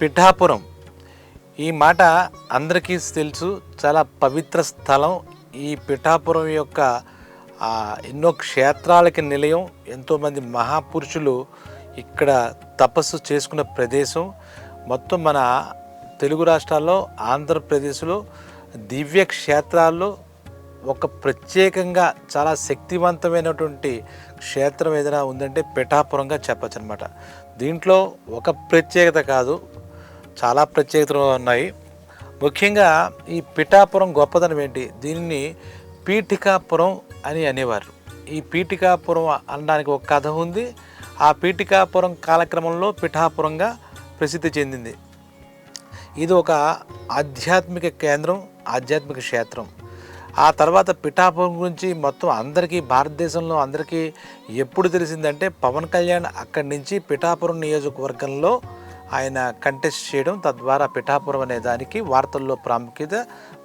పిఠాపురం. ఈ మాట అందరికీ తెలుసు చాలా పవిత్ర స్థలం. ఈ పిఠాపురం యొక్క ఎన్నో క్షేత్రాలకి నిలయం. ఎంతోమంది మహాపురుషులు ఇక్కడ తపస్సు చేసుకున్న ప్రదేశం. మొత్తం మన తెలుగు రాష్ట్రాల్లో ఆంధ్రప్రదేశ్లో దివ్య క్షేత్రాల్లో ఒక ప్రత్యేకంగా చాలా శక్తివంతమైనటువంటి క్షేత్రం ఏదైనా ఉందంటే పిఠాపురంగా చెప్పచ్చు అనమాట దీంట్లో ఒక ప్రత్యేకత కాదు చాలా ప్రత్యేకతలు ఉన్నాయి. ముఖ్యంగా ఈ పిఠాపురం గొప్పదనం ఏంటి? దీనిని పీఠికాపురం అని అనేవారు. ఈ పీఠికాపురం అనడానికి ఒక కథ ఉంది. ఆ పీఠికాపురం కాలక్రమంలో పిఠాపురంగా ప్రసిద్ధి చెందింది. ఇది ఒక ఆధ్యాత్మిక కేంద్రం ఆధ్యాత్మిక క్షేత్రం. ఆ తర్వాత పిఠాపురం గురించి మొత్తం అందరికీ భారతదేశంలో అందరికీ ఎప్పుడు తెలిసిందంటే పవన్ కళ్యాణ్ అక్కడి నుంచి పిఠాపురం నియోజకవర్గంలో ఆయన కంటెస్ట్ చేయడం తద్వారా పిఠాపురం అనే దానికి వార్తల్లో ప్రాముఖ్యత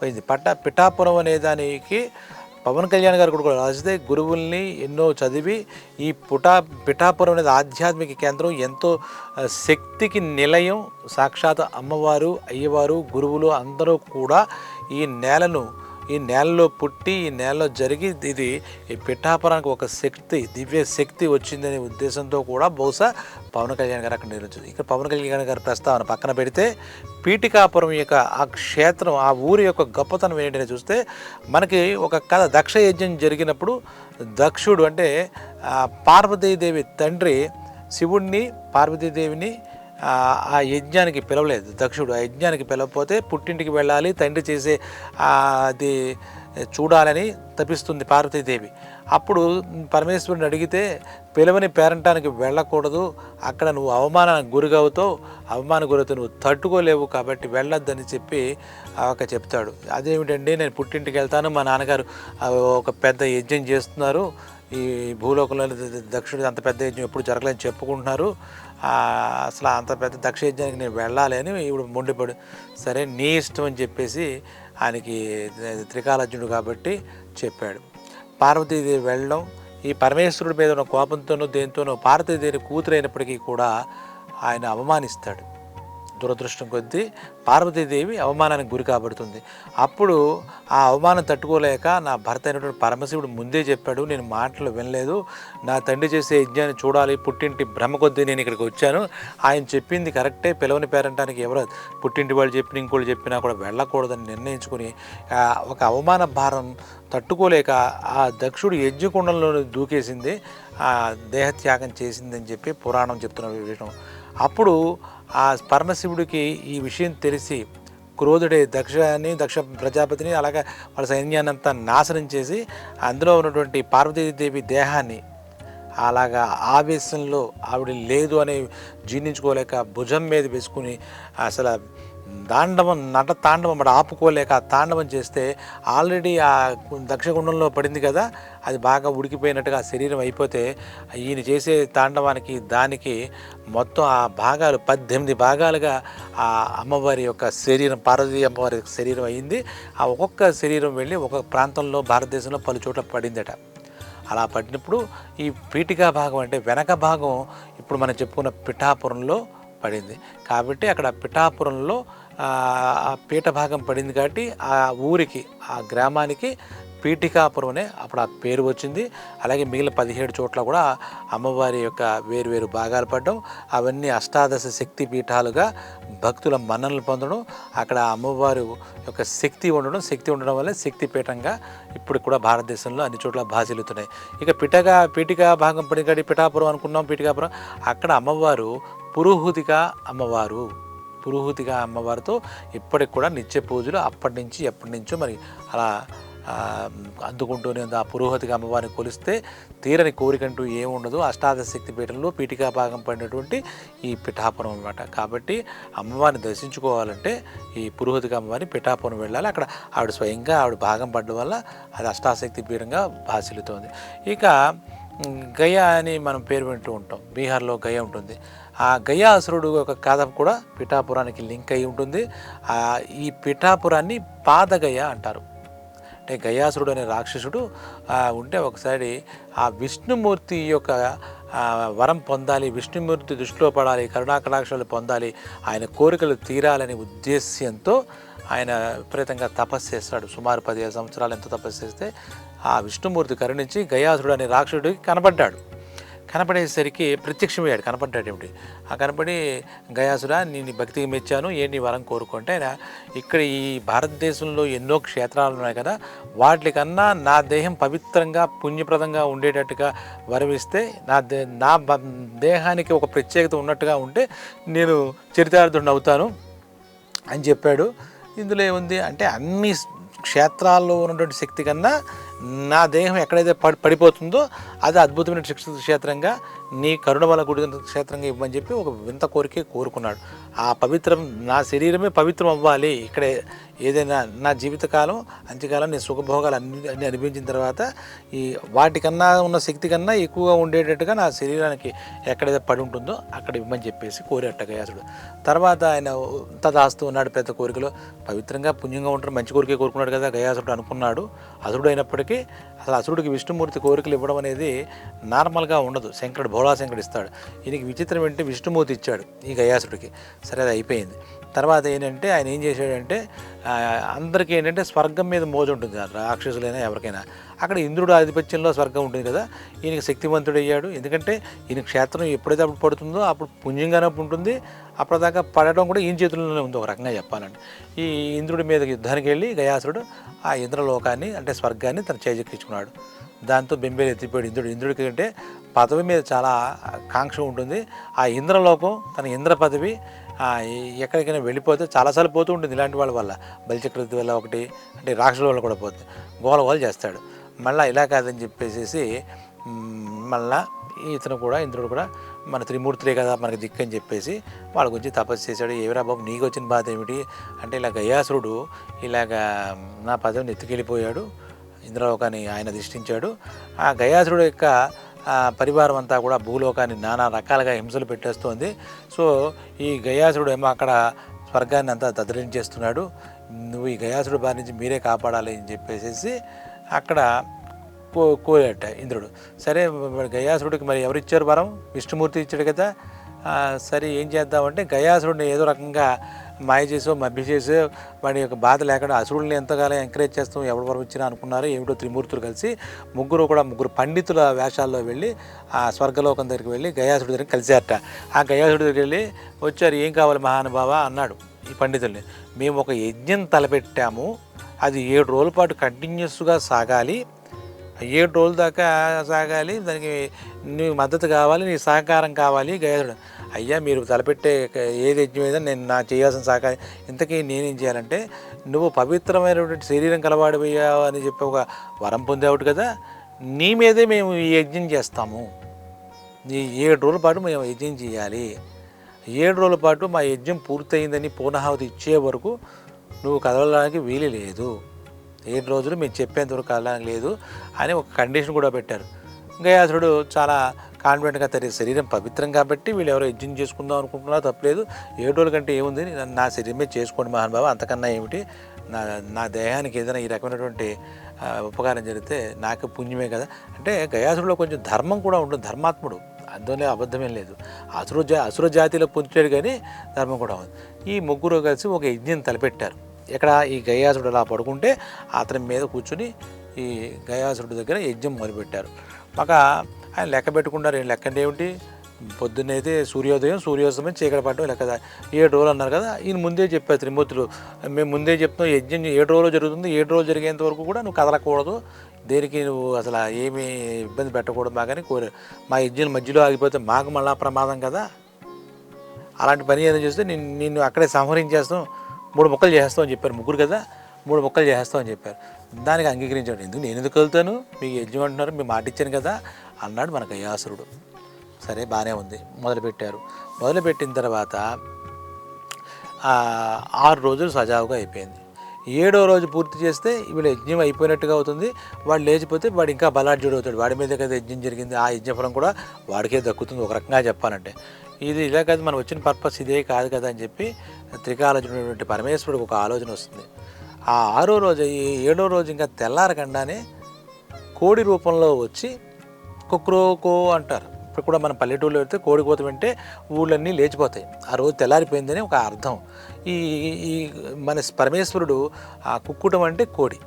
పోయింది. పట్ట పిఠాపురం అనే దానికి పవన్ కళ్యాణ్ గారు కూడా రాసితే గురువుల్ని ఎన్నో చదివి ఈ పుటా పిఠాపురం అనేది ఆధ్యాత్మిక కేంద్రం ఎంతో శక్తికి నిలయం. సాక్షాత్ అమ్మవారు అయ్యవారు గురువులు అందరూ కూడా ఈ నేలను ఈ నేలలో పుట్టి ఈ నేలలో జరిగి ఇది ఈ పిఠాపురానికి ఒక శక్తి దివ్య శక్తి వచ్చిందనే ఉద్దేశంతో కూడా బహుశా పవన్ కళ్యాణ్ గారు అక్కడ నిర్మించింది ఇక్కడ పవన్ కళ్యాణ్ గారి ప్రస్తావన పక్కన పెడితే పీఠికాపురం యొక్క ఆ క్షేత్రం ఆ ఊరి యొక్క గొప్పతనం ఏంటని చూస్తే మనకి ఒక కథ దక్ష యజ్ఞం జరిగినప్పుడు దక్షుడు అంటే ఆ, పార్వతీదేవి తండ్రి శివుణ్ణి పార్వతీదేవిని ఆ యజ్ఞానికి పిలవలేదు దక్షుడు. ఆ యజ్ఞానికి పిలవకపోతే పుట్టింటికి వెళ్ళాలి తండ్రి చేసే అది చూడాలని తపిస్తుంది పార్వతీదేవి. అప్పుడు పరమేశ్వరుని అడిగితే పిలవని పేరంటానికి వెళ్ళకూడదు అక్కడ నువ్వు అవమానానికి గురిగవుతావు అవమాన గురవుతావు నువ్వు తట్టుకోలేవు కాబట్టి వెళ్ళొద్దని చెప్పి ఆ ఒక చెప్తాడు. అదేమిటండి నేను పుట్టింటికి వెళ్తాను మా నాన్నగారు ఒక పెద్ద యజ్ఞం చేస్తున్నారు ఈ భూలోకంలో దక్షిణ అంత పెద్ద యజ్ఞం ఎప్పుడు జరగలేని చెప్పుకుంటున్నారు అసలు అంత పెద్ద దక్ష యజ్ఞానికి నేను వెళ్ళాలి అని ఇప్పుడు మొండిపడు. సరే నీ ఇష్టం అని చెప్పేసి ఆయనకి త్రికాలజ్ఞుడు కాబట్టి చెప్పాడు. పార్వతీదేవి వెళ్ళడం ఈ పరమేశ్వరుడి మీద ఉన్న కోపంతోనూ దేనితోనూ పార్వతీదేవి కూతురైనప్పటికీ కూడా ఆయన అవమానిస్తాడు. దురదృష్టం కొద్దీ పార్వతీదేవి అవమానానికి గురి కాబడుతుంది. అప్పుడు ఆ అవమానం తట్టుకోలేక నా భర్త అయినటువంటి పరమశివుడు ముందే చెప్పాడు నేను మాటలు వినలేదు. నా తండ్రి చేసే యజ్ఞాన్ని చూడాలి. పుట్టింటి భ్రమ కొద్దీ నేను ఇక్కడికి వచ్చాను. ఆయన చెప్పింది కరెక్టే. పిలవని పేరంటానికి ఎవరో పుట్టింటి వాళ్ళు చెప్పిన ఇంకోళ్ళు చెప్పినా కూడా వెళ్ళకూడదని నిర్ణయించుకుని ఒక అవమాన భారం తట్టుకోలేక ఆ దక్షుడు యజ్ఞకుండంలో దూకేసింది. ఆ దేహత్యాగం చేసిందని చెప్పి పురాణం చెప్తున్న విషయం. అప్పుడు ఆ పరమశివుడికి ఈ విషయం తెలిసి క్రోధుడే దక్షని దక్ష ప్రజాపతిని అలాగే వాళ్ళ సైన్యాన్ని అంతా నాశనం చేసి అందులో ఉన్నటువంటి పార్వతీదేవి దేహాన్ని అలాగా ఆవేశంలో ఆవిడ లేదు అని జీర్ణించుకోలేక భుజం మీద వేసుకుని అసలు తాండవం నట తాండవం అక్కడ ఆపుకోలేక ఆ తాండవం చేస్తే ఆల్రెడీ ఆ దక్షగుండంలో పడింది కదా అది బాగా ఉడికిపోయినట్టుగా శరీరం అయిపోతే ఈయన చేసే తాండవానికి దానికి మొత్తం ఆ భాగాలు పద్దెనిమిది భాగాలుగా ఆ అమ్మవారి యొక్క శరీరం పార్వతీ అమ్మవారి శరీరం అయింది. ఆ ఒక్కొక్క శరీరం వెళ్ళి ఒక్కొక్క ప్రాంతంలో భారతదేశంలో పలు చోట్ల పడిందట. అలా పడినప్పుడు ఈ పీఠికా భాగం అంటే వెనక భాగం ఇప్పుడు మనం చెప్పుకున్న పిఠాపురంలో పడింది. కాబట్టి అక్కడ పిఠాపురంలో ఆ పీఠ భాగం పడింది కాబట్టి ఆ ఊరికి ఆ గ్రామానికి పీఠికాపురం అనే అప్పుడు ఆ పేరు వచ్చింది. అలాగే మిగిలిన పదిహేడు చోట్ల కూడా అమ్మవారి యొక్క వేరు వేరు భాగాలు పడడం అవన్నీ అష్టాదశ శక్తి పీఠాలుగా భక్తుల మన్ననలు పొందడం అక్కడ అమ్మవారు యొక్క శక్తి ఉండడం శక్తి ఉండడం వల్ల శక్తి పీఠంగా ఇప్పుడు కూడా భారతదేశంలో అన్ని చోట్ల భాసిల్లుతున్నాయి. ఇక పిఠగా పీఠికా భాగం పడిగడి పిఠాపురం అనుకున్నాం పీఠికాపురం. అక్కడ అమ్మవారు పురోహూతిగా అమ్మవారు పురోహూతిగా అమ్మవారితో ఇప్పటికి కూడా నిత్య పూజలు అప్పటి నుంచి ఎప్పటి నుంచో మరి అలా అందుకుంటూనే ఉంది. ఆ పురోహతిగా అమ్మవారిని కొలిస్తే తీరని కోరికంటూ ఏముండదు అష్టాదశ శక్తి పీఠంలో పీఠికా భాగం పడినటువంటి ఈ పిఠాపురం అనమాట కాబట్టి అమ్మవారిని దర్శించుకోవాలంటే ఈ పురోహతిగా అమ్మవారిని పిఠాపురం వెళ్ళాలి. అక్కడ ఆవిడ స్వయంగా ఆవిడ భాగం పడడం వల్ల అది అష్టాశక్తి పీఠంగా భాసిల్లుతోంది. ఇక గయా అని మనం పేరు వింటూ ఉంటాం. బీహార్లో గయ ఉంటుంది. ఆ గయాసురుడు యొక్క కథ కూడా పిఠాపురానికి లింక్ అయి ఉంటుంది. ఈ పిఠాపురాన్ని పాదగయ అంటారు. అంటే గయాసురుడు అనే రాక్షసుడు ఉంటే ఒకసారి ఆ విష్ణుమూర్తి యొక్క వరం పొందాలి విష్ణుమూర్తి దృష్టిలో పడాలి కరుణాకటాక్షలు పొందాలి ఆయన కోరికలు తీరాలనే ఉద్దేశ్యంతో ఆయన విపరీతంగా తపస్సు చేస్తాడు. సుమారు పదిహేను సంవత్సరాలు ఎంత తపస్సు చేస్తే ఆ విష్ణుమూర్తి కరుణించి గయాసుడు అనే రాక్షసుడికి కనపడ్డాడు. కనపడేసరికి ప్రత్యక్షమయ్యాడు. కనపడ్డాడు ఏమిటి ఆ కనపడి గయాసుడా నేను భక్తికి మెచ్చాను. ఏంటి వరం కోరుకుంటే ఆయన ఇక్కడ ఈ భారతదేశంలో ఎన్నో క్షేత్రాలు ఉన్నాయి కదా. వాటికన్నా నా దేహం పవిత్రంగా పుణ్యప్రదంగా ఉండేటట్టుగా వరమిస్తే నా దే నా బ- దేహానికి ఒక ప్రత్యేకత ఉన్నట్టుగా ఉంటే నేను చరితార్థుడిని అవుతాను అని చెప్పాడు. ఇందులో ఏముంది? అంటే అన్ని క్షేత్రాల్లో ఉన్నటువంటి శక్తి కన్నా నా దేహం ఎక్కడైతే పడి పడిపోతుందో అది అద్భుతమైన శిక్ష క్షేత్రంగా నీ కరుణ వల్ల గుడి క్షేత్రంగా ఇవ్వమని చెప్పి ఒక వింత కోరికే కోరుకున్నాడు. ఆ పవిత్రం నా శరీరమే పవిత్రం అవ్వాలి. ఇక్కడ ఏదైనా నా జీవితకాలం అంత్యకాలం నేను సుఖభోగాలు అన్ని అన్ని అనిపించిన తర్వాత ఈ వాటికన్నా ఉన్న శక్తి కన్నా ఎక్కువగా ఉండేటట్టుగా నా శరీరానికి ఎక్కడైతే పడి ఉంటుందో అక్కడ ఇవ్వమని చెప్పేసి కోరేట గయాసుడు తర్వాత ఆయన తదాస్తూ ఉన్నాడు పెద్ద కోరికలో. పవిత్రంగా పుణ్యంగా ఉంటారు మంచి కోరికే కోరుకున్నాడు కదా గయాసుడు అనుకున్నాడు. అసుడు అయినప్పటికీ అసలు అసురుడికి విష్ణుమూర్తి కోరికలు ఇవ్వడం అనేది నార్మల్గా ఉండదు. శంకరుడు భోళా శంకరుడు ఇస్తాడు. ఈయనకి విచిత్రం ఏంటి? విష్ణుమూర్తి ఇచ్చాడు ఈ గయాసుడికి. సరే అది అయిపోయింది. తర్వాత ఏంటంటే ఆయన ఏం చేశాడంటే అందరికీ ఏంటంటే స్వర్గం మీద మోజు ఉంటుంది రాక్షసులైనా ఎవరికైనా. అక్కడ ఇంద్రుడు ఆధిపత్యంలో స్వర్గం ఉంటుంది కదా ఈయనకి శక్తివంతుడు అయ్యాడు. ఎందుకంటే ఈయన క్షేత్రం ఎప్పుడైతే అప్పుడు పడుతుందో అప్పుడు పుణ్యంగానే ఉంటుంది. అప్పటిదాకా పడడం కూడా ఈయన చేతుల్లోనే ఉంది ఒక రకంగా చెప్పాలంటే. ఈ ఇంద్రుడి మీద యుద్ధానికి వెళ్ళి గయాసుడు ఆ ఇంద్రలోకాన్ని అంటే స్వర్గాన్ని తన చేజెక్కించుకున్నాడు. దాంతో బెంబేలు ఎత్తిపోయాడు ఇంద్రుడు. ఇంద్రుడికి అంటే పదవి మీద చాలా కాంక్ష ఉంటుంది. ఆ ఇంద్రలోకం తన ఇంద్ర పదవి ఎక్కడికైనా వెళ్ళిపోతే చాలాసార్లు పోతూ ఉంటుంది ఇలాంటి వాళ్ళ వల్ల. బలిచక్రవర్తి వల్ల ఒకటి అంటే రాక్షసుల వల్ల కూడా పోతుంది గోల గోల చేస్తాడు. మళ్ళీ ఇలా కాదని చెప్పేసి మళ్ళీ మళ్ళా ఇతను కూడా ఇంద్రుడు కూడా మన త్రిమూర్తులే కదా మనకి దిక్కు అని చెప్పేసి వాళ్ళ గురించి తపస్సు చేశాడు. ఏవిరా బాబు నీకు వచ్చిన బాధ ఏమిటి? అంటే ఇలా గయాసురుడు ఇలాగ నా పదవిని ఎత్తుకెళ్ళిపోయాడు ఇంద్రలోకాన్ని ఆయన దృష్టించాడు. ఆ గయాసురుడు యొక్క పరివారం అంతా కూడా భూలోకాన్ని నానా రకాలుగా హింసలు పెట్టేస్తోంది. సో ఈ గయాసుడు ఏమో అక్కడ స్వర్గాన్ని అంతా దద్దరించేస్తున్నాడు. నువ్వు ఈ గయాసుడు బారి నుంచి మీరే కాపాడాలి అని చెప్పేసి అక్కడ కో కోయట ఇంద్రుడు. సరే మరి గయాసుడికి మరి ఎవరు ఇచ్చారు వరం? విష్ణుమూర్తి ఇచ్చాడు కదా. సరే ఏం చేద్దామంటే గయాసుడిని ఏదో రకంగా మాయ చేసో మభ్య చేసో వాడి యొక్క బాధ లేకుండా అసురుల్ని ఎంతగానో ఎంకరేజ్ చేస్తాం ఎవరి వరం ఇచ్చినా అనుకున్నారు ఏమిటో త్రిమూర్తులు కలిసి ముగ్గురు కూడా ముగ్గురు పండితుల వేషాల్లో వెళ్ళి ఆ స్వర్గలోకం దగ్గరికి వెళ్ళి గయాసుడి దగ్గరికి కలిసారట ఆ గయాసుడి దగ్గరికి వెళ్ళి వచ్చారు ఏం కావాలి మహానుభావ? అన్నాడు ఈ పండితుల్ని. మేము ఒక యజ్ఞం తలపెట్టాము అది ఏడు రోజుల పాటు కంటిన్యూస్గా సాగాలి. ఏడు రోజుల దాకా సాగాలి. దానికి నీ మద్దతు కావాలి నీ సహకారం కావాలి గయాసుడు అయ్యా మీరు తలపెట్టే ఏది యజ్ఞం ఏదో నేను నా చేయాల్సిన సహకారం. ఇంతకీ నేనేం చేయాలంటే నువ్వు పవిత్రమైనటువంటి శరీరం కలవాడిపోయావు అని చెప్పి ఒక వరం పొందావుడు కదా. నీ మీదే మేము ఈ యజ్ఞం చేస్తాము. నీ ఏడు రోజుల పాటు మేము యజ్ఞం చేయాలి. ఏడు రోజుల పాటు మా యజ్ఞం పూర్తయిందని పూర్ణాహుతి ఇచ్చే వరకు నువ్వు కదలడానికి వీలు లేదు. ఏడు రోజులు మేము చెప్పేంత వరకు కదలడానికి లేదు అని ఒక కండిషన్ కూడా పెట్టారు. గయాసుడు చాలా కాన్ఫిడెంట్గా తన శరీరం పవిత్రం కాబట్టి వీళ్ళు ఎవరో యజ్ఞం చేసుకుందాం అనుకుంటున్నా తప్పలేదు. ఏడు రోజుల కంటే ఏముంది? నా- శరీరమే చేసుకోండి మహానుభావ అంతకన్నా ఏమిటి? నా నా దేహానికి ఏదైనా ఈ రకమైనటువంటి ఉపకారం జరిగితే నాకు పుణ్యమే కదా. అంటే గయాసుడిలో కొంచెం ధర్మం కూడా ఉంటుంది ధర్మాత్ముడు. అందులోనే అబద్ధమేం లేదు. అసురు జా అసుర జాతిలో పుంచాడు కానీ ధర్మం కూడా ఉంది. ఈ ముగ్గురు కలిసి ఒక యజ్ఞం తలపెట్టారు. ఇక్కడ ఈ గయాసుడు అలా పడుకుంటే అతని మీద కూర్చుని ఈ గయాసుడు దగ్గర యజ్ఞం మొదలుపెట్టారు. మాక ఆయన లెక్క పెట్టుకున్నారు లెక్క అంటే ఏమిటి? పొద్దున్నైతే సూర్యోదయం సూర్యోదయం చీకటి పడడం లెక్క ఏడు రోజులు అన్నారు కదా ఈయన ముందే చెప్పారు త్రిమూర్తులు మేము ముందే చెప్తున్నాం యజ్ఞం ఏడు రోజులు జరుగుతుంది ఏడు రోజులు జరిగేంత వరకు కూడా నువ్వు కదలకూడదు దేనికి నువ్వు అసలు ఏమీ ఇబ్బంది పెట్టకూడదు మాకని కోరారు. మా యజ్ఞం మధ్యలో ఆగిపోతే మాకు మళ్ళా ప్రమాదం కదా? అలాంటి పని ఏదైనా చేస్తే నేను నిన్ను అక్కడే సంహరించేస్తాం. మూడు మొక్కలు చేసేస్తాం అని చెప్పారు ముగ్గురు కదా మూడు మొక్కలు చేసేస్తామని అని చెప్పారు. దానికి అంగీకరించాడు. ఎందుకు? నేను ఎందుకు వెళ్తాను? మీకు యజ్ఞం అంటున్నారు మీ మాట ఇచ్చాను కదా అన్నాడు మన గయాసురుడు సరే బాగానే ఉంది మొదలుపెట్టారు. మొదలుపెట్టిన తర్వాత ఆరు రోజులు సజావుగా అయిపోయింది. ఏడో రోజు పూర్తి చేస్తే వీళ్ళు యజ్ఞం అయిపోయినట్టుగా అవుతుంది. వాడు లేచిపోతే వాడు ఇంకా బలాఢ్యుడు అవుతాడు. వాడి మీద కదా యజ్ఞం జరిగింది. ఆ యజ్ఞఫలం కూడా వాడికే దక్కుతుంది. ఒక రకంగా చెప్పాలంటే. ఇది ఇలా కాదు మనం వచ్చిన పర్పస్ ఇదే కాదు కదా అని చెప్పి త్రికాలోచనటువంటి పరమేశ్వరుడికి ఒక ఆలోచన వస్తుంది. ఆ ఆరో రోజు ఈ ఏడో రోజు ఇంకా తెల్లారకుండానే కోడి రూపంలో వచ్చి కుక్రోకో అంటారు. ఇప్పుడు కూడా మన పల్లెటూరులో వెళ్తే కోడి కోత వింటే ఊళ్ళన్నీ లేచిపోతాయి. ఆ రోజు తెల్లారిపోయిందని ఒక అర్థం. ఈ ఈ మన పరమేశ్వరుడు ఆ కుక్కుటం అంటే కోడి.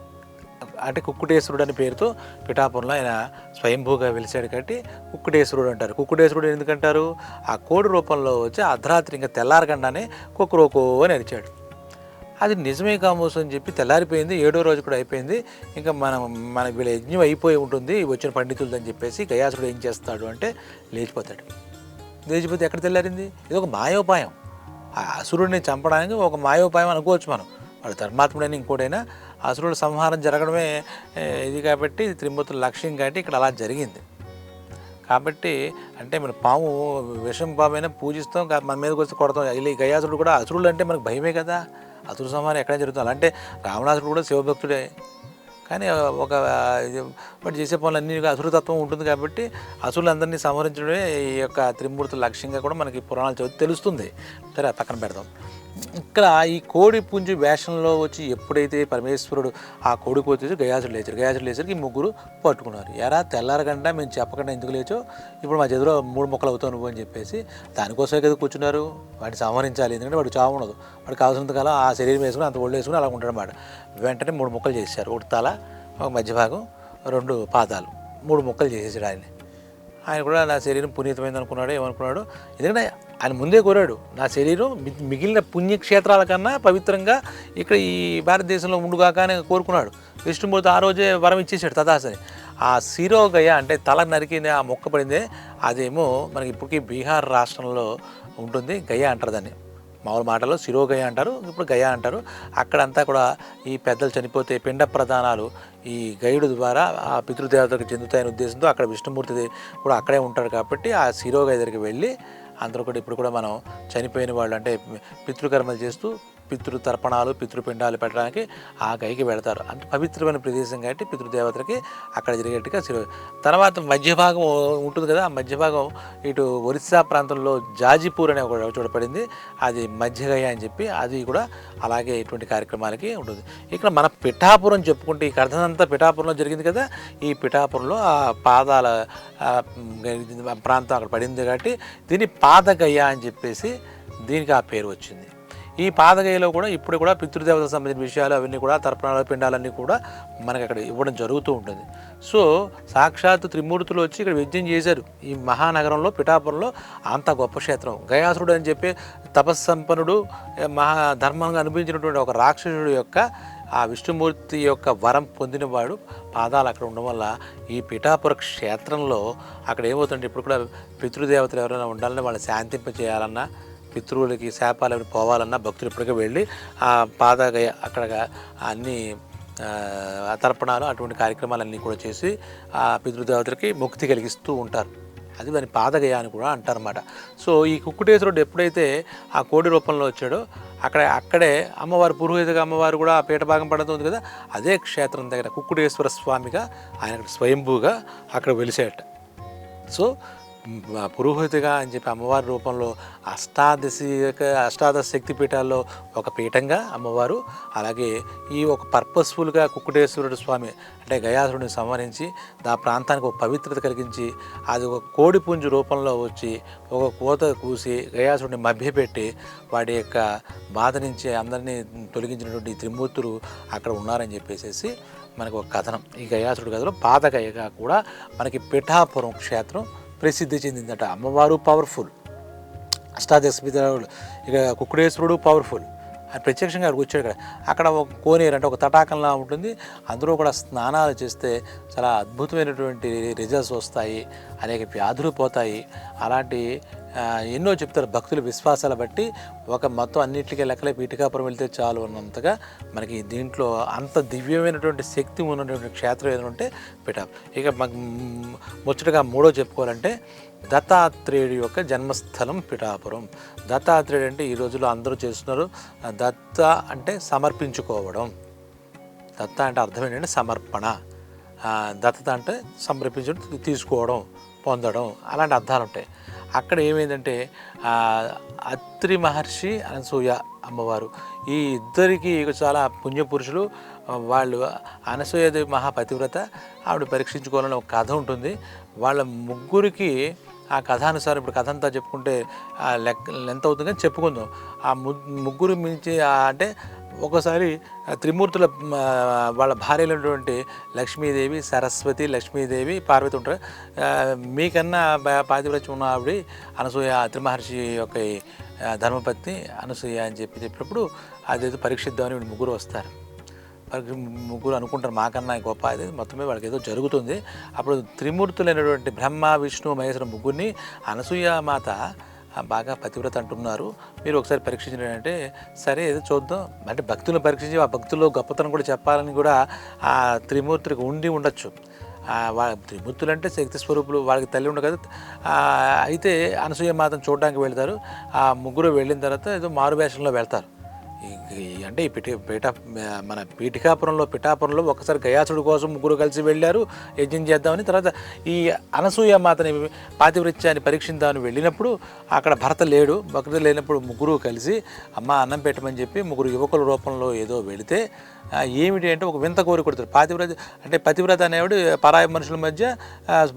అంటే కుక్కుటేశ్వరుడు అనే పేరుతో పిఠాపురంలో ఆయన స్వయంభూగా వెలిసాడు కాబట్టి కుక్కుటేశ్వరుడు అంటారు. కుక్కుటేశ్వరుడు ఎందుకంటారు? ఆ కోడి రూపంలో వచ్చి అర్ధరాత్రి ఇంకా తెల్లారకుండానే కుక్కురోకో అని అరిచాడు. అది నిజమే కామోసు అని చెప్పి తెల్లారిపోయింది ఏడో రోజు కూడా అయిపోయింది. ఇంకా మనం మన వీళ్ళ యజ్ఞం అయిపోయి ఉంటుంది వచ్చిన పండితులది అని చెప్పేసి గయాసుడు ఏం చేస్తాడు అంటే లేచిపోతాడు. లేచిపోతే ఎక్కడ తెల్లారింది? ఇది ఒక మాయోపాయం. ఆ అసురుడిని చంపడానికి ఒక మాయోపాయం అనుకోవచ్చు మనం. వాడు ధర్మాత్ముడైనా ఇంకోటైనా అసురుడు సంహారం జరగడమే ఇది కాబట్టి త్రిమూర్తుల లక్ష్యం కాబట్టి ఇక్కడ అలా జరిగింది. కాబట్టి అంటే మన పాము విషం పామైనా పూజిస్తాం మన మీదకి వచ్చి కొడతాం. ఇలా ఈ గయాసుడు కూడా అసురుడు అంటే మనకు భయమే కదా. అసురు సంహారం ఎక్కడ జరుగుతుంది. అలా అంటే రావణాసుడు కూడా శివభక్తుడే. కానీ ఒక బట్ చేసే పనులన్నీ అసురతత్వం ఉంటుంది కాబట్టి అసురులందరినీ సంహరించడమే ఈ యొక్క త్రిమూర్తుల లక్ష్యంగా కూడా మనకి పురాణాలు చదివి తెలుస్తుంది. సరే పక్కన పెడదాం. ఇక్కడ ఈ కోడి పుంజు వేషంలో వచ్చి ఎప్పుడైతే పరమేశ్వరుడు ఆ కోడి కోతి గయాసుడు లేచారు గయాసుడు లేచరికి ఈ ముగ్గురు పట్టుకున్నారు. ఎరా తెల్లారగంట మేము చెప్పకుండా ఎందుకు లేచో ఇప్పుడు మా చేతిలో మూడు మొక్కలు అవుతావు నువ్వు అని చెప్పేసి దానికోసమే కదా కూర్చున్నారు. వాడిని సంహరించాలి ఎందుకంటే వాడు చావు ఉండదు. వాడికి కావాల్సినంత కాలం ఆ శరీరం వేసుకుని అంత ఒళ్ళు వేసుకుని అలా ఉంటాడు వెంటనే మూడు మొక్కలు చేశారు ఒకటి తల ఒక మధ్య భాగం రెండు పాదాలు. మూడు మొక్కలు చేసేసాడు ఆయన ఆయన కూడా నా శరీరం పునీతమైంది అనుకున్నాడు ఏమనుకున్నాడు? ఎందుకంటే ఆయన ముందే కోరాడు నా శరీరం మిగిలిన పుణ్యక్షేత్రాల కన్నా పవిత్రంగా ఇక్కడ ఈ భారతదేశంలో ఉండుగాక అని కోరుకున్నాడు. విష్ణుమూర్తి ఆ రోజే వరం ఇచ్చేసాడు తదాసని ఆ శిరోగయ అంటే తల నరికింది ఆ మొక్క పడిందే అదేమో మనకి ఇప్పటికీ బీహార్ రాష్ట్రంలో ఉంటుంది గయ అంటారు దాన్ని. మామూలు మాటలో శిరోగయ అంటారు ఇప్పుడు గయ అంటారు. అక్కడంతా కూడా ఈ పెద్దలు చనిపోతే పిండ ప్రధానాలు ఈ గైడు ద్వారా ఆ పితృదేవతలకు చెందుతాయనే ఉద్దేశంతో అక్కడ విష్ణుమూర్తి కూడా అక్కడే ఉంటాడు కాబట్టి ఆ శిరోగయ దగ్గరికి వెళ్ళి అందరూ కూడా ఇప్పుడు కూడా మనం చనిపోయిన వాళ్ళు అంటే పితృకర్మలు చేస్తూ పితృ తర్పణాలు పితృపిండాలు పెట్టడానికి ఆ గైకి వెళతారు. అంటే పవిత్రమైన ప్రదేశం కాబట్టి పితృదేవతలకి అక్కడ జరిగేట్టుగా శిరో తర్వాత మధ్య భాగం ఉంటుంది కదా ఆ మధ్య భాగం ఇటు ఒరిస్సా ప్రాంతంలో జాజిపూర్ అనే ఒక చూడపడింది అది మధ్యగయ అని చెప్పి అది కూడా అలాగే ఇటువంటి కార్యక్రమాలకి ఉంటుంది. ఇక్కడ మన పిఠాపురం చెప్పుకుంటే ఈ కథనంతా పిఠాపురంలో జరిగింది కదా ఈ పిఠాపురంలో ఆ పాదాల ప్రాంతం అక్కడ పడింది కాబట్టి దీన్ని పాదగయ అని చెప్పేసి దీనికి ఆ పేరు వచ్చింది. ఈ పాదగయలో కూడా ఇప్పుడు కూడా పితృదేవతకు సంబంధించిన విషయాలు అవన్నీ కూడా తర్పణాలు పిండాలన్నీ కూడా మనకి అక్కడ ఇవ్వడం జరుగుతూ ఉంటుంది. సో సాక్షాత్ త్రిమూర్తులు వచ్చి ఇక్కడ యజ్ఞం చేశారు. ఈ మహానగరంలో పిఠాపురంలో అంత గొప్ప క్షేత్రం. గయాసురుడు అని చెప్పి తపస్సంపన్నుడు మహా ధర్మంగా అనిపించినటువంటి ఒక రాక్షసుడు యొక్క ఆ విష్ణుమూర్తి యొక్క వరం పొందినవాడు పాదాలు అక్కడ ఉండడం వల్ల ఈ పిఠాపుర క్షేత్రంలో అక్కడ ఏమవుతుంటే ఇప్పుడు కూడా పితృదేవతలు ఎవరైనా ఉండాలని వాళ్ళు శాంతింప చేయాలన్నా పితృవులకి శాపాలు పోవాలన్నా భక్తులు ఇప్పటికే వెళ్ళి ఆ పాదగయ అక్కడ అన్ని తర్పణాలు అటువంటి కార్యక్రమాలన్నీ కూడా చేసి ఆ పితృదేవతలకి ముక్తి కలిగిస్తూ ఉంటారు. అది దాని పాదగయ అని కూడా అంటారన్నమాట. సో ఈ కుక్కుటేశ్వరుడు ఎప్పుడైతే ఆ కోడి రూపంలో వచ్చాడో అక్కడ అక్కడే అమ్మవారు పురోహితగా అమ్మవారు కూడా ఆ పీట భాగం పడుతుంది కదా అదే క్షేత్రం దగ్గర కుక్కుటేశ్వర స్వామిగా ఆయన స్వయంభూగా అక్కడ వెలిసేట సో పురోహితిగా అని చెప్పి అమ్మవారి రూపంలో అష్టాదశి అష్టాదశ శక్తి పీఠాల్లో ఒక పీఠంగా అమ్మవారు అలాగే ఈ ఒక పర్పస్ఫుల్గా కుక్కుటేశ్వరుడు స్వామి అంటే గయాసురుడిని సంహరించి ఆ ప్రాంతానికి ఒక పవిత్రత కలిగించి అది ఒక కోడిపుంజు రూపంలో వచ్చి ఒక కోత కూసి గయాసురుడిని మభ్యపెట్టి వాడి యొక్క బాధ నుంచి అందరినీ తొలగించినటువంటి త్రిమూర్తులు అక్కడ ఉన్నారని చెప్పేసి మనకు ఒక కథనం. ఈ గయాసుడి కథలో పాతగయగా కూడా మనకి పిఠాపురం క్షేత్రం ప్రసిద్ధి చెందిందట. అమ్మవారు పవర్ఫుల్ అష్టాదశపితాడు ఇక కుక్కుడేశ్వరుడు పవర్ఫుల్ అది ప్రత్యక్షంగా అక్కడికి వచ్చాడు ఇక్కడ. అక్కడ ఒక కోనేరు అంటే ఒక తటాకంలా ఉంటుంది. అందులో కూడా స్నానాలు చేస్తే చాలా అద్భుతమైనటువంటి రిజల్ట్స్ వస్తాయి. అనేక వ్యాధులు పోతాయి. అలాంటి ఎన్నో చెప్తారు భక్తుల విశ్వాసాల బట్టి ఒక మొత్తం అన్నింటికీ లెక్కలే పీఠకాపురం వెళ్తే చాలు అన్నంతగా మనకి దీంట్లో అంత దివ్యమైనటువంటి శక్తి ఉన్నటువంటి క్షేత్రం ఏదైనా ఉంటే ఇక ముచ్చటగా మూడో చెప్పుకోవాలంటే దత్తాత్రేయుడి యొక్క జన్మస్థలం పిఠాపురం. దత్తాత్రేయుడు అంటే ఈ రోజుల్లో అందరూ చేస్తున్నారు దత్త అంటే సమర్పించుకోవడం. దత్త అంటే అర్థం ఏంటంటే సమర్పణ. దత్తత అంటే సమర్పించడం తీసుకోవడం పొందడం అలాంటి అర్థాలు ఉంటాయి. అక్కడ ఏమైందంటే అత్రి మహర్షి అనసూయ అమ్మవారు ఈ ఇద్దరికి చాలా పుణ్యపురుషులు వాళ్ళు అనసూయదేవి మహాపతివ్రత ఆవిడ పరీక్షించుకోవాలని ఒక కథ ఉంటుంది. వాళ్ళ ముగ్గురికి ఆ కథానుసారం ఇప్పుడు కథ అంతా చెప్పుకుంటే ఆ లెక్క ఎంత అవుతుంది చెప్పుకుందాం. ఆ ము- ముగ్గురు మించి అంటే ఒకసారి త్రిమూర్తుల వాళ్ళ భార్యలు ఉన్నటువంటి లక్ష్మీదేవి సరస్వతి లక్ష్మీదేవి పార్వతి ఉంటారు. మీకన్నా బ- పాతివ్రత్యం ఉన్న ఆవిడ అనసూయ త్రిమహర్షి యొక్క ధర్మపత్ని అనసూయ అని చెప్పి చెప్పినప్పుడు అదేదో పరీక్షిద్దామని ముగ్గురు వస్తారు. ముగ్గురు అనుకుంటారు మాకన్నా గొప్ప అది మొత్తం మీద వాళ్ళకి ఏదో జరుగుతుంది. అప్పుడు త్రిమూర్తులైనటువంటి బ్రహ్మ విష్ణు మహేశ్వర ముగ్గురిని అనసూయ మాత బాగా పతివ్రత అంటున్నారు. మీరు ఒకసారి పరీక్షించినారంటే సరే ఏదో చూద్దాం. అంటే భక్తులను పరీక్షించి ఆ భక్తుల్లో గొప్పతనం కూడా చెప్పాలని కూడా ఆ త్రిమూర్తులకు ఉండి ఉండొచ్చు. వాళ్ళ త్రిమూర్తులు అంటే శక్తి స్వరూపులు వాళ్ళకి తల్లి ఉండదు కదా. అయితే అనసూయ మాతను చూడడానికి వెళ్తారు. ఆ ముగ్గురు వెళ్ళిన తర్వాత ఏదో మారువేషంలో వెళ్తారు. అంటే ఈ పిఠి పీఠ మన పీఠికాపురంలో పిఠాపురంలో ఒకసారి గయాసుడు కోసం ముగ్గురు కలిసి వెళ్ళారు. యజ్ఞం చేద్దామని తర్వాత ఈ అనసూయ మాతని పాతివృత్యాన్ని పరీక్షిద్దామని వెళ్ళినప్పుడు అక్కడ భర్త లేడు. భక్తుడు లేనప్పుడు ముగ్గురు కలిసి అమ్మ అన్నం పెట్టమని చెప్పి ముగ్గురు యువకుల రూపంలో ఏదో వెళితే ఏమిటి అంటే ఒక వింత కోరి కొడతారు. పాతివ్రత అంటే పతివ్రత అనేవాడు పరాయి మనుషుల మధ్య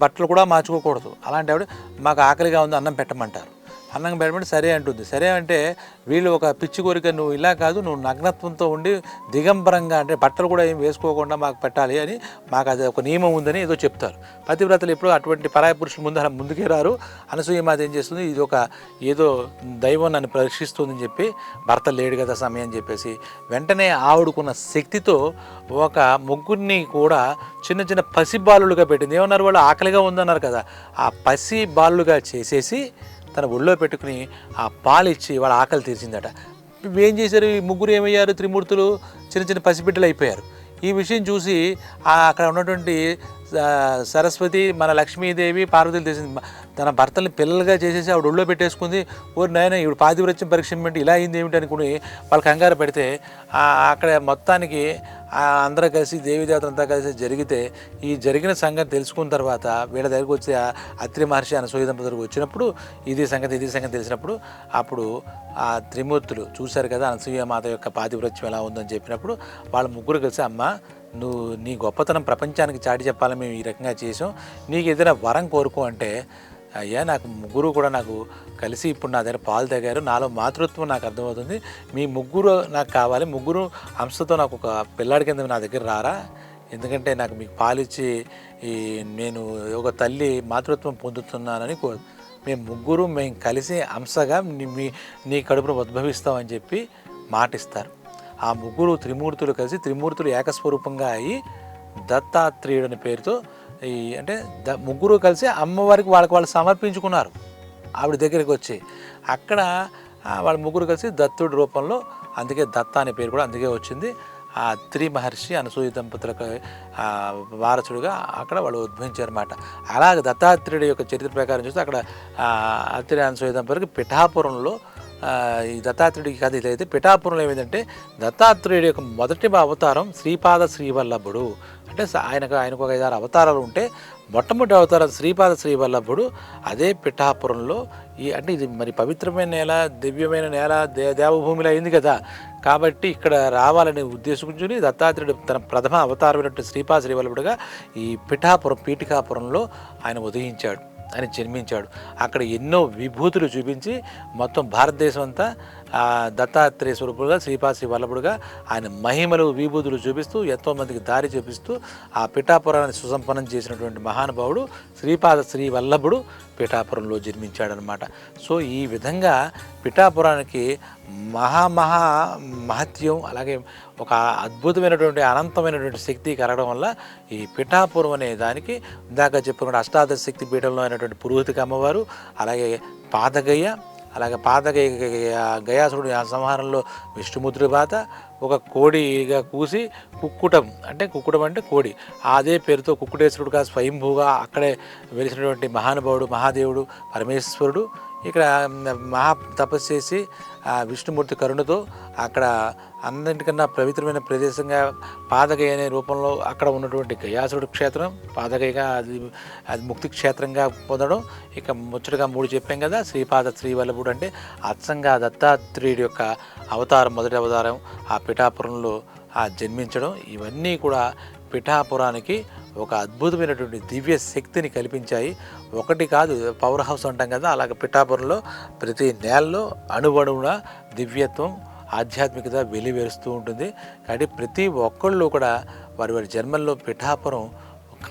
బట్టలు కూడా మార్చుకోకూడదు. అలాంటి ఆవిడ మాకు ఆకలిగా ఉంది అన్నం పెట్టమంటారు. అన్నం పెట్టమంటే సరే అంటుంది. సరే అంటే వీళ్ళు ఒక పిచ్చి కోరిక నువ్వు ఇలా కాదు నువ్వు నగ్నత్వంతో ఉండి దిగంబరంగా అంటే బట్టలు కూడా ఏం వేసుకోకుండా మాకు పెట్టాలి అని మాకు అది ఒక నియమం ఉందని ఏదో చెప్తారు. పతివ్రతలు ఎప్పుడు అటువంటి పరాయ పురుషుల ముందు అలా ముందుకే రారు. అనసూయమాత ఏం చేస్తుంది? ఇది ఒక ఏదో దైవం నన్ను పరీక్షిస్తుందని చెప్పి భర్త లేడు కదా సమయం అని చెప్పేసి వెంటనే ఆవిడకున్న శక్తితో ఒక ముగ్గురిని కూడా చిన్న చిన్న పసి బాలులుగా పెట్టింది. ఏమన్నారు వాళ్ళు? ఆకలిగా ఉందన్నారు కదా. ఆ పసి బాలులుగా చేసేసి తన ఒళ్ళో పెట్టుకుని ఆ పాలు ఇచ్చి వాళ్ళ ఆకలి తీర్చిందట. ఏం చేశారు? ఈ ముగ్గురు ఏమయ్యారు? త్రిమూర్తులు చిన్న చిన్న పసిబిడ్డలు అయిపోయారు. ఈ విషయం చూసి అక్కడ ఉన్నటువంటి సరస్వతి మన లక్ష్మీదేవి పార్వతులు తెలిసింది తన భర్తల్ని పిల్లలుగా చేసేసి ఆవిడ ఒళ్ళో పెట్టేసుకుంది. ఓరి నాయన ఇప్పుడు పాతివ్రత్యం పరీక్ష ఇలా అయింది ఏమిటి అనుకుని వాళ్ళు కంగారు పెడితే అక్కడ మొత్తానికి అందరం అందరూ కలిసి దేవి దేవతలంతా కలిసి జరిగితే ఈ జరిగిన సంగతి తెలుసుకున్న తర్వాత వీళ్ళ దగ్గరికి వచ్చి ఆ అత్రి మహర్షి అనసూయ దంపతులకు వచ్చినప్పుడు ఇది సంగతి ఇది సంగతి తెలిసినప్పుడు అప్పుడు ఆ త్రిమూర్తులు చూశారు కదా అనసూయ మాత యొక్క పాతివ్రత్యం ఎలా ఉందని చెప్పినప్పుడు వాళ్ళ ముగ్గురు కలిసి అమ్మ నువ్వు నీ గొప్పతనం ప్రపంచానికి చాటి చెప్పాలని మేము ఈ రకంగా చేసాం నీకు ఏదైనా వరం కోరుకో అంటే అయ్యా నాకు ముగ్గురు కూడా నాకు కలిసి ఇప్పుడు నా దగ్గర పాలు తగ్గారు. నాలో మాతృత్వం నాకు అర్థమవుతుంది. మీ ముగ్గురు నాకు కావాలి. ముగ్గురు అంశతో నాకు ఒక పిల్లాడి కింద నా దగ్గర రారా? ఎందుకంటే నాకు మీకు పాలిచ్చి ఈ నేను ఒక తల్లి మాతృత్వం పొందుతున్నానని కో మేము ముగ్గురు మేము కలిసి అంశగా నీ మీ నీ కడుపును ఉద్భవిస్తామని చెప్పి మాటిస్తారు. ఆ ముగ్గురు త్రిమూర్తులు కలిసి త్రిమూర్తులు ఏకస్వరూపంగా అయ్యి దత్తాత్రేయుడు అనే పేరుతో ఈ అంటే ద ముగ్గురు కలిసి అమ్మవారికి వాళ్ళకి వాళ్ళు సమర్పించుకున్నారు ఆవిడ దగ్గరికి వచ్చి. అక్కడ వాళ్ళ ముగ్గురు కలిసి దత్తుడి రూపంలో అందుకే దత్త అనే పేరు కూడా అందుకే వచ్చింది. ఆ త్రి మహర్షి అనసూయ దంపతులకు వారసుడుగా అక్కడ వాళ్ళు ఉద్భవించారన్నమాట. అలాగే దత్తాత్రేయుడు యొక్క చరిత్ర ప్రకారం చూస్తే అక్కడ అత్రి అనసూయ దంపతులకు పిఠాపురంలో ఈ దత్తాత్రేయుడికి కథ ఇదైతే పిఠాపురంలో ఏమిటంటే దత్తాత్రేయుడి యొక్క మొదటి అవతారం శ్రీపాద శ్రీవల్లభుడు. అంటే ఆయనకు ఆయనకు ఒక ఐదారు అవతారాలు ఉంటే మొట్టమొదటి అవతారం శ్రీపాద శ్రీవల్లభుడు అదే పిఠాపురంలో ఈ అంటే ఇది మరి పవిత్రమైన నేల దివ్యమైన నేల దే దేవభూమిలో అయింది కదా. కాబట్టి ఇక్కడ రావాలనే ఉద్దేశించుకుని దత్తాత్రేయుడు తన ప్రథమ అవతారమైనటువంటి శ్రీపాద శ్రీవల్లభుడుగా ఈ పిఠాపురం పీఠికాపురంలో ఆయన ఉదయించాడు. ఆయన జన్మించాడు. అక్కడ ఎన్నో విభూతులు చూపించి మొత్తం భారతదేశం అంతా దత్తాత్రేయ స్వరూపుడుగా శ్రీపాశ్రీ వల్లభుడుగా ఆయన మహిమలు విభూతులు చూపిస్తూ ఎంతోమందికి దారి చూపిస్తూ ఆ పిఠాపురాన్ని సుసంపన్నం చేసినటువంటి మహానుభావుడు శ్రీపాద శ్రీ వల్లభుడు పిఠాపురంలో జన్మించాడనమాట సో ఈ విధంగా పిఠాపురానికి మహా మహా మహత్యం అలాగే ఒక అద్భుతమైనటువంటి అనంతమైనటువంటి శక్తి కలగడం వల్ల ఈ పిఠాపురం అనే దానికి ఇందాక చెప్పుకున్న అష్టాదశ శక్తి పీఠంలో అయినటువంటి పురోహితిక అమ్మవారు అలాగే పాదగయ్య అలాగే పాత గయాసుడు ఆ సంహారంలో విష్ణుముద్రి పాత ఒక కోడిగా కూసి కుక్కుటం అంటే కుక్కుటం అంటే కోడి. అదే పేరుతో కుక్కుటేశ్వరుడుగా స్వయంభూగా అక్కడే వెలిసినటువంటి మహానుభావుడు మహాదేవుడు పరమేశ్వరుడు ఇక్కడ మహా తపస్సు చేసి ఆ విష్ణుమూర్తి కరుణతో అక్కడ అందరికన్నా పవిత్రమైన ప్రదేశంగా పాదగయ అనే రూపంలో అక్కడ ఉన్నటువంటి గయాసుడు క్షేత్రం పాదగయగా అది అది ముక్తి క్షేత్రంగా పొందడం ఇక ముచ్చటగా మూడు చెప్పాం కదా శ్రీపాద శ్రీవల్లభుడు అంటే అచ్చంగా దత్తాత్రేయుడి యొక్క అవతారం మొదటి అవతారం ఆ పిఠాపురంలో ఆ జన్మించడం. ఇవన్నీ కూడా పిఠాపురానికి ఒక అద్భుతమైనటువంటి దివ్య శక్తిని కల్పించాయి. ఒకటి కాదు పవర్ హౌస్ అంటాం కదా అలాగే పిఠాపురంలో ప్రతి నేలలో అణువణువున దివ్యత్వం ఆధ్యాత్మికత వెలివేరుస్తూ ఉంటుంది. కాబట్టి ప్రతి ఒక్కళ్ళు కూడా వారి వారి జన్మల్లో పిఠాపురం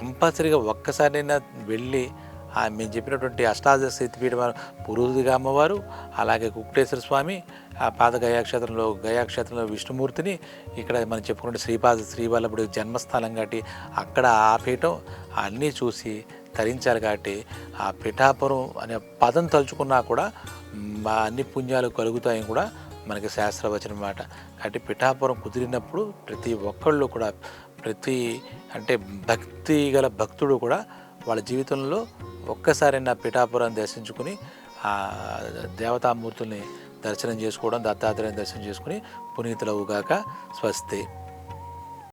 కంపల్సరీగా ఒక్కసారైనా వెళ్ళి మేము చెప్పినటువంటి అష్టాదశ శక్తిపీఠ పురుదుగా అమ్మవారు అలాగే కుక్టేశ్వర స్వామి ఆ పాద గయాక్షేత్రంలో గయాక్షేత్రంలో విష్ణుమూర్తిని ఇక్కడ మనం చెప్పుకుంటే శ్రీపాద శ్రీవల్లభుడి జన్మస్థానం కాబట్టి అక్కడ ఆ పీఠం అన్నీ చూసి తరించాలి కాబట్టి ఆ పిఠాపురం అనే పదం తలుచుకున్నా కూడా మా అన్ని పుణ్యాలు కలుగుతాయని కూడా మనకి శాస్త్రవచనం మాట. కాబట్టి పిఠాపురం కుదిరినప్పుడు ప్రతి ఒక్కళ్ళు కూడా ప్రతి అంటే భక్తి గల భక్తుడు కూడా వాళ్ళ జీవితంలో ఒక్కసారి నా పిఠాపురం దర్శించుకుని ఆ దేవతామూర్తుల్ని దర్శనం చేసుకోవడం దత్తాత్రేయుని దర్శనం చేసుకుని పునీతులవుగాక స్వస్తి.